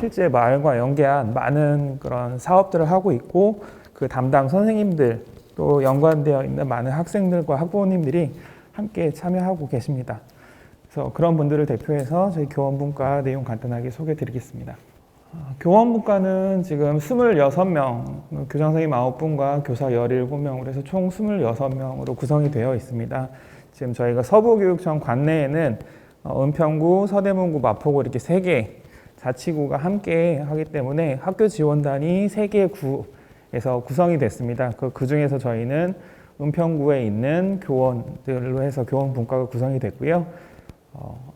실제 마을과 연계한 많은 그런 사업들을 하고 있고 그 담당 선생님들 또 연관되어 있는 많은 학생들과 학부모님들이 함께 참여하고 계십니다. 그래서 그런 분들을 대표해서 저희 교원분과 내용 간단하게 소개해 드리겠습니다. 어, 교원분과는 지금 26명, 교장 선생님 9분과 교사 17명으로 해서 총 26명으로 구성이 되어 있습니다. 지금 저희가 서부교육청 관내에는 어, 은평구, 서대문구, 마포구 이렇게 세개 자치구가 함께 하기 때문에 학교 지원단이 세 개 구에서 구성이 됐습니다. 그, 그 중에서 저희는 은평구에 있는 교원들로 해서 교원 분과가 구성이 됐고요. 어,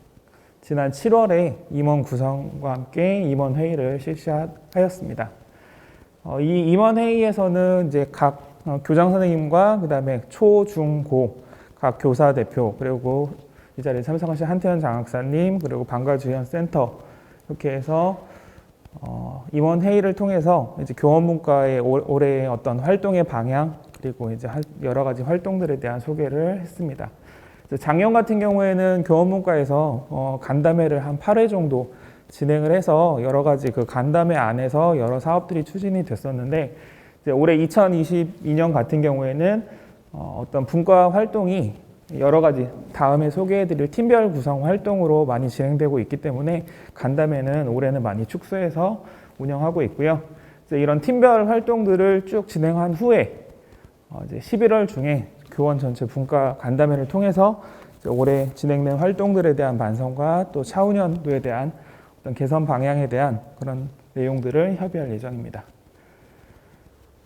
지난 7월에 임원 구성과 함께 임원 회의를 실시하였습니다. 어, 이 임원 회의에서는 이제 각 어, 교장 선생님과 그다음에 초, 중, 고 각 교사 대표 그리고 이 자리에 참석하신 한태현 장학사님 그리고 방과 지원 센터 이렇게 해서 어, 임원 회의를 통해서 이제 교원문과의 올- 올해의 어떤 활동의 방향 그리고 이제 할- 여러 가지 활동들에 대한 소개를 했습니다. 작년 같은 경우에는 교원문과에서 어, 간담회를 한 8회 정도 진행을 해서 여러 가지 그 간담회 안에서 여러 사업들이 추진이 됐었는데 올해 2022년 같은 경우에는 어, 어떤 분과 활동이 여러 가지 다음에 소개해드릴 팀별 구성 활동으로 많이 진행되고 있기 때문에 간담회는 올해는 많이 축소해서 운영하고 있고요. 이런 팀별 활동들을 쭉 진행한 후에 어, 이제 11월 중에 교원 전체 분과 간담회를 통해서 올해 진행된 활동들에 대한 반성과 또 차후년도에 대한 어떤 개선 방향에 대한 그런 내용들을 협의할 예정입니다.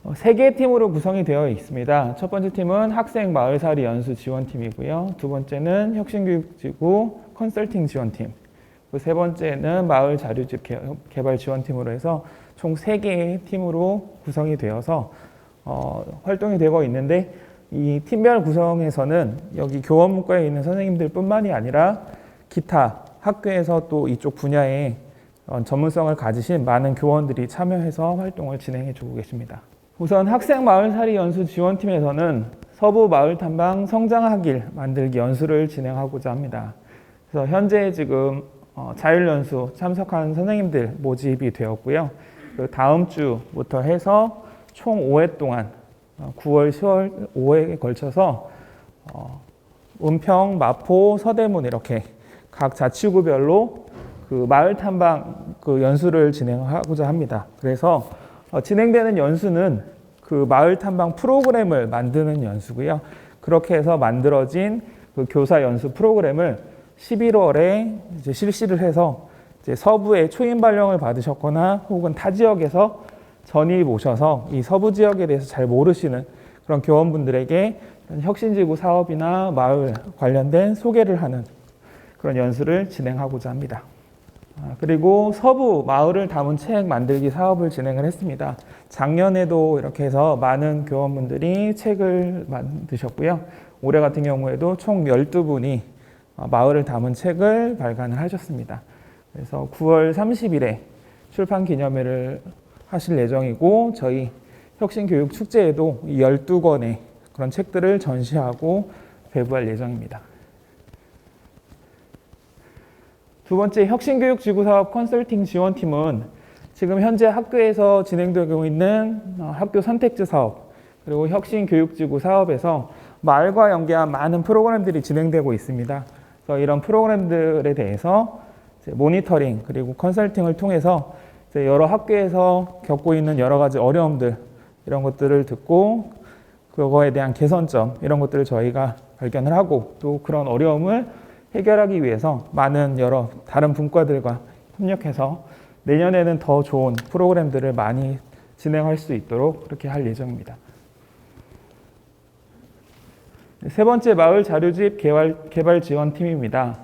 어, 세 개의 팀으로 구성이 되어 있습니다. 첫 번째 팀은 학생 마을살이 연수 지원팀이고요. 두 번째는 혁신교육지구 컨설팅 지원팀. 세 번째는 마을 자료집 개- 개발 지원팀으로 해서 총 세 개의 팀으로 구성이 되어서 어, 활동이 되고 있는데 이 팀별 구성에서는 여기 교원문과에 있는 선생님들 뿐만이 아니라 기타 학교에서 또 이쪽 분야에 어, 전문성을 가지신 많은 교원들이 참여해서 활동을 진행해 주고 계십니다. 우선 학생 마을살이 연수 지원팀에서는 서부 마을 탐방 성장하길 만들기 연수를 진행하고자 합니다. 그래서 현재 지금 어, 자율 연수 참석한 선생님들 모집이 되었고요. 그 다음 주부터 해서 총 5회 동안 어, 9월, 10월 5회에 걸쳐서 어, 은평, 마포, 서대문 이렇게 각 자치구별로 그 마을 탐방 그 연수를 진행하고자 합니다. 그래서 어, 진행되는 연수는 그 마을 탐방 프로그램을 만드는 연수고요. 그렇게 해서 만들어진 그 교사 연수 프로그램을 11월에 이제 실시를 해서 이제 서부에 초임 발령을 받으셨거나 혹은 타 지역에서 전입 오셔서 이 서부 지역에 대해서 잘 모르시는 그런 교원분들에게 혁신지구 사업이나 마을 관련된 소개를 하는 그런 연수를 진행하고자 합니다. 아, 그리고 서부 마을을 담은 책 만들기 사업을 진행을 했습니다. 작년에도 이렇게 해서 많은 교원분들이 책을 만드셨고요. 올해 같은 경우에도 총 12분이 마을을 담은 책을 발간을 하셨습니다. 그래서 9월 30일에 출판 기념회를 하실 예정이고 저희 혁신교육 축제에도 이 12권의 그런 책들을 전시하고 배부할 예정입니다. 두 번째 혁신교육지구사업 컨설팅 지원팀은 지금 현재 학교에서 진행되고 있는 어, 학교 선택지 사업 그리고 혁신교육지구 사업에서 마을과 연계한 많은 프로그램들이 진행되고 있습니다. 그래서 이런 프로그램들에 대해서 모니터링 그리고 컨설팅을 통해서 여러 학교에서 겪고 있는 여러 가지 어려움들 이런 것들을 듣고 그거에 대한 개선점 이런 것들을 저희가 발견을 하고 또 그런 어려움을 해결하기 위해서 많은 여러 다른 분과들과 협력해서 내년에는 더 좋은 프로그램들을 많이 진행할 수 있도록 그렇게 할 예정입니다. 세 번째 마을 자료집 개발, 개발 지원팀입니다.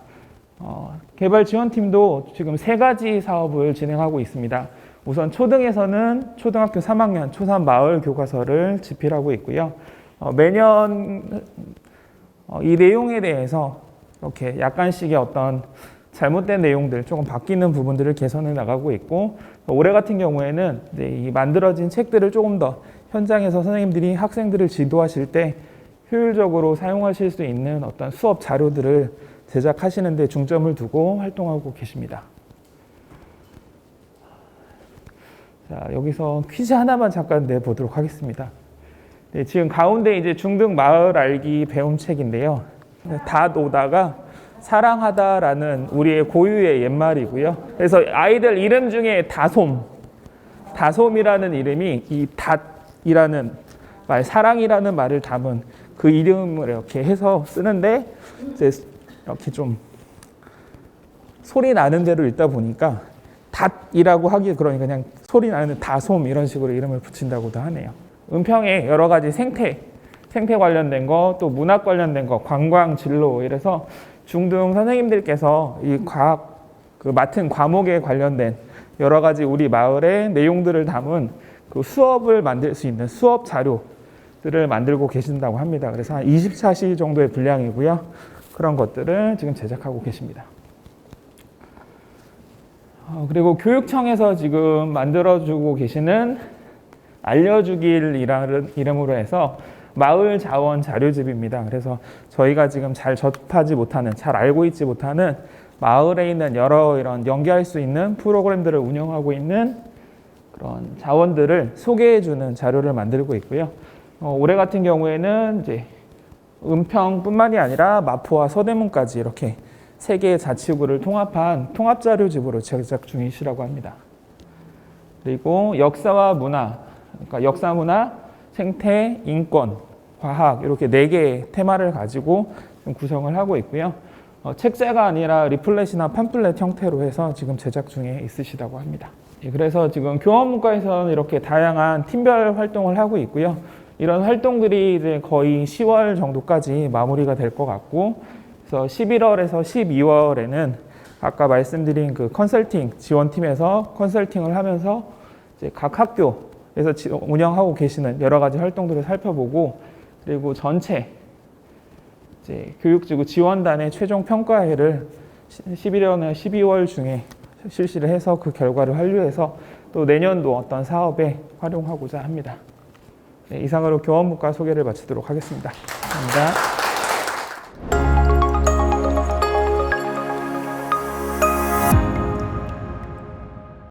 어, 개발 지원팀도 지금 세 가지 사업을 진행하고 있습니다. 우선 초등에서는 초등학교 3학년 초3 마을 교과서를 집필하고 있고요. 어, 매년 어, 이 내용에 대해서 이렇게 약간씩의 어떤 잘못된 내용들, 조금 바뀌는 부분들을 개선해 나가고 있고 올해 같은 경우에는 이 만들어진 책들을 조금 더 현장에서 선생님들이 학생들을 지도하실 때 효율적으로 사용하실 수 있는 어떤 수업 자료들을 제작하시는 데 중점을 두고 활동하고 계십니다. 자, 여기서 퀴즈 하나만 잠깐 내보도록 하겠습니다. 네, 지금 가운데 이제 중등 마을 알기 배움 책인데요. 다 오다가 사랑하다라는 우리의 고유의 옛말이고요. 그래서 아이들 이름 중에 다솜, 다솜이라는 이름이 이 닷이라는 말, 사랑이라는 말을 담은 그 이름을 이렇게 해서 쓰는데 이제 이렇게 좀 소리 나는 대로 읽다 보니까 닷이라고 하기 그러니까 그냥 소리 나는 다솜 이런 식으로 이름을 붙인다고도 하네요. 은평에 여러 가지 생태, 생태 관련된 거, 또 문학 관련된 거, 관광 진로 이래서 중등 선생님들께서 이 과학 그 맡은 과목에 관련된 여러 가지 우리 마을의 내용들을 담은 그 수업을 만들 수 있는 수업 자료들을 만들고 계신다고 합니다. 그래서 한 24시 정도의 분량이고요. 그런 것들을 지금 제작하고 계십니다. 어, 그리고 교육청에서 지금 만들어주고 계시는 알려주길이라는 이름으로 해서 마을 자원 자료집입니다. 그래서 저희가 지금 잘 접하지 못하는, 잘 알고 있지 못하는 마을에 있는 여러 이런 연계할 수 있는 프로그램들을 운영하고 있는 그런 자원들을 소개해주는 자료를 만들고 있고요. 어, 올해 같은 경우에는 이제 은평뿐만이 아니라 마포와 서대문까지 이렇게 세 개의 자치구를 통합한 통합 자료집으로 제작 중이시라고 합니다. 그리고 역사와 문화, 그러니까 역사 문화, 생태, 인권, 과학 이렇게 네 개의 테마를 가지고 좀 구성을 하고 있고요. 어, 책자가 아니라 리플렛이나 팜플렛 형태로 해서 지금 제작 중에 있으시다고 합니다. 예, 그래서 지금 교원문과에서는 이렇게 다양한 팀별 활동을 하고 있고요. 이런 활동들이 이제 거의 10월 정도까지 마무리가 될 것 같고, 그래서 11월에서 12월에는 아까 말씀드린 그 컨설팅 지원팀에서 컨설팅을 하면서 이제 각 학교 지- 운영하고 계시는 여러 가지 활동들을 살펴보고 그리고 전체 교육지구 지원단의 최종 평가회를 11월이나 12월 중에 실시를 해서 그 결과를 환류해서 또 내년도 어떤 사업에 활용하고자 합니다. 네, 이상으로 교원문과 소개를 마치도록 하겠습니다. 감사합니다.